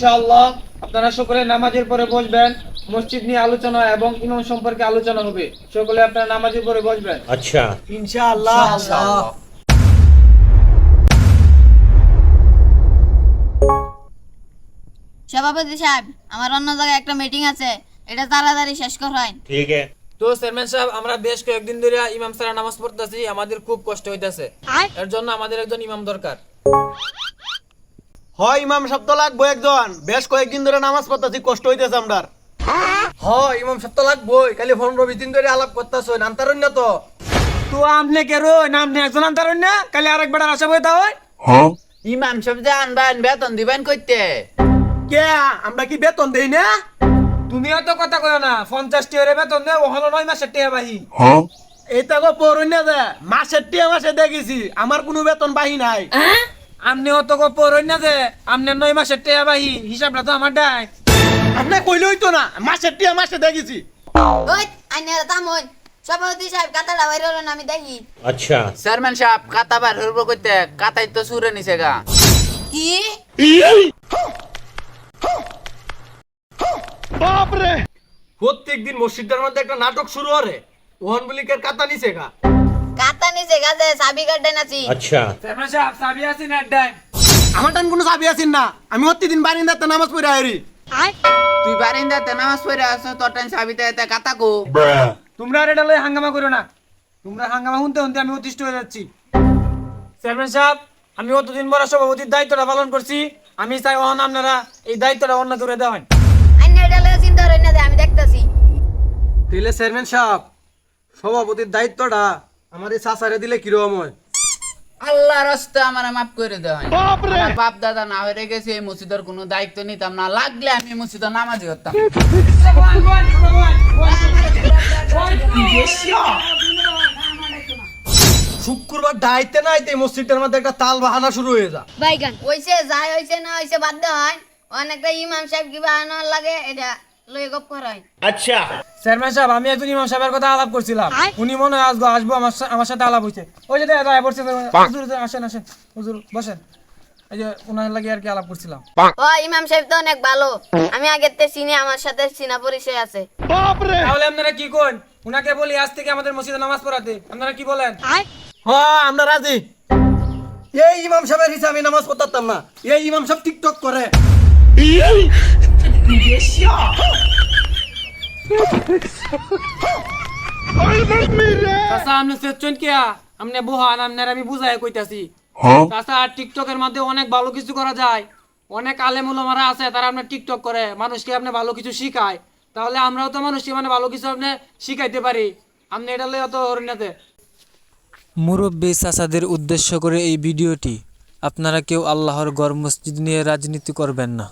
ইনশাআল্লাহ আপনারা সকলে নামাজের পরে বসবেন মসজিদ নিয়ে আলোচনা এবং ইমাম সম্পর্কে আলোচনা হবে। সকলে আপনারা নামাজের পরে বসবেন। আচ্ছা। ইনশাআল্লাহ। সভাপতি সাহেব আমার অন্য জায়গায় একটা মিটিং আছে। এটা তাড়াতাড়ি শেষ করেন ঠিক তো চেয়ারম্যান সাহেব আমরা বেশ কয়েকদিন ধরে ইমাম সারা নামাজ পড়তেছি আমাদের খুব কষ্ট হইতেছে। এর জন্য আমাদের একজন ইমাম দরকার। হয় ইমাম শব্দ লাগবো একজন। বেশ কয়েকদিন ধরে নামাজ পড়তেছি কষ্ট হইতেছে আমরার। হয় ইমাম সপ্তাহ লাগবই খালি পনেরো বিশ দিন ধরে আলাপ করতেছ নামতারুন না তো? তো কে রো নাম নিয়ে একজন আনতারেন না কালি আরেক বেটার আশা বইতা হয়। ইমাম আনবেন বেতন দিবেন কইতে? কে আমরা কি বেতন দেই না? তুমিও তো কথা কয় না পঞ্চাশ টিয়ারে বেতন দে ওখানে নয় মাসের টিয়া বাহি। এইটা গো পড়ুন না যে মাসের টিয়া মাসে দেখেছি আমার কোনো বেতন বাহি নাই। আমনে অত গপর না যে আমনে নয় মাসের টেয়া বাহি হিসাবটা তো আমার দাই আপনি কইলেই তো না মাসের টেয়া মাসে দেখেছি। ওই আইনে তামন সভাপতি সাহেব কাতাটা বাইর হলো না আমি দেখি। আচ্ছা। চেয়ারম্যান সাহেব কাতা বার হইব কইতে কাতাই তো সুরে নিছে গা। কি? বাপ রে প্রত্যেকদিন মসজিদের মধ্যে একটা নাটক শুরু হরে। ওহন বলিকের কাতা নিছে গা। কাতা নিচে গাছে চাবি কাটাই নাছি আচ্ছা। চেয়ারম্যান সাহেব চাবি আছেন আড্ডায় আমার টান কোনো সাবি আসি না। আমি অতিদিন বারিন্দা তে নামাজ পড়ে আইরি। তুই বারিন্দাতে নামাজ পড়ে আছো তোর টান চাবিতে এটা কাতা গো তোমরা আর এটা হাঙ্গামা করো না। তোমরা হাঙ্গামা শুনতে শুনতে আমি অতিষ্ঠ হয়ে যাচ্ছি। চেয়ারম্যান সাহেব আমি অতদিন বড় সভাপতির দায়িত্বটা পালন করছি। আমি চাই ওহন আপনারা এই দায়িত্বটা অন্য করে দেওয়া চিন্তা আমি দেখতেছি। তাহলে চেয়ারম্যান সাহেব সভাপতির দায়িত্বটা আমার এই চাচারে দিলে কীরকম হয়? আল্লাহ রাস্তা আমার মাফ করে দেওয়া আমার বাপ দাদা না হয়ে গেছে এই মসজিদের কোনো দায়িত্ব নিতাম না। লাগলে আমি মসজিদের নামাজি হতাম শুক্রবার দায়িত্বে নাই তো এই মসজিদটার মধ্যে একটা তাল বাহানা শুরু হয়ে যা হইছে যাই হইছে না হইছে বাদ দে হয়। অনেকটা ইমাম সাহেব কিবা আনার লাগে এটা আচ্ছা। চেয়ারম্যান সাহেব আমি একজন ইমাম সাহেবের কথা আলাপ করছিলাম। উনি মনে হয় আসব আসব আমার সাথে আলাপ হইছে। ওই যে দাঁড়ায় পড়ছে আসেন আসেন। হুজুর বসেন। এই যে ওনার লাগে আর কি আলাপ করছিলাম। ও ইমাম সাহেব তো অনেক ভালো। আমি আগের তে চিনি আমার সাথে চিনা পরিচয় আছে। বাপ রে তাহলে আপনারা কি কোন উনাকে বলি আজ থেকে আমাদের মসজিদে নামাজ পড়াতে। আপনারা কি বলেন? হ্যাঁ আমরা রাজি। এই ইমাম সাহেবের হিসাবে নামাজ পড়তাম না। এই ইমাম সাহেব টিকটক করে। ইয়ে! চাচা আপনি সেচছেন কিয়া আপনি বুহান আপনার আমি বুঝাই কইতাছি। চাচা টিকটকের মধ্যে অনেক ভালো কিছু করা যায়। অনেক আলেম উলামারা আছে তারা আপনার টিকটক করে। মানুষকে আপনি ভালো কিছু শিখায়। তাহলে আমরাও তো মানুষকে মানে ভালো কিছু আপনি শিখাইতে পারি। আপনি এটা লই অত হরিণাতে মুরব্বী চাচাদের উদ্দেশ্য করে এই ভিডিওটি। আপনারা কেউ আল্লাহর গড় মসজিদ নিয়ে রাজনীতি করবেন না।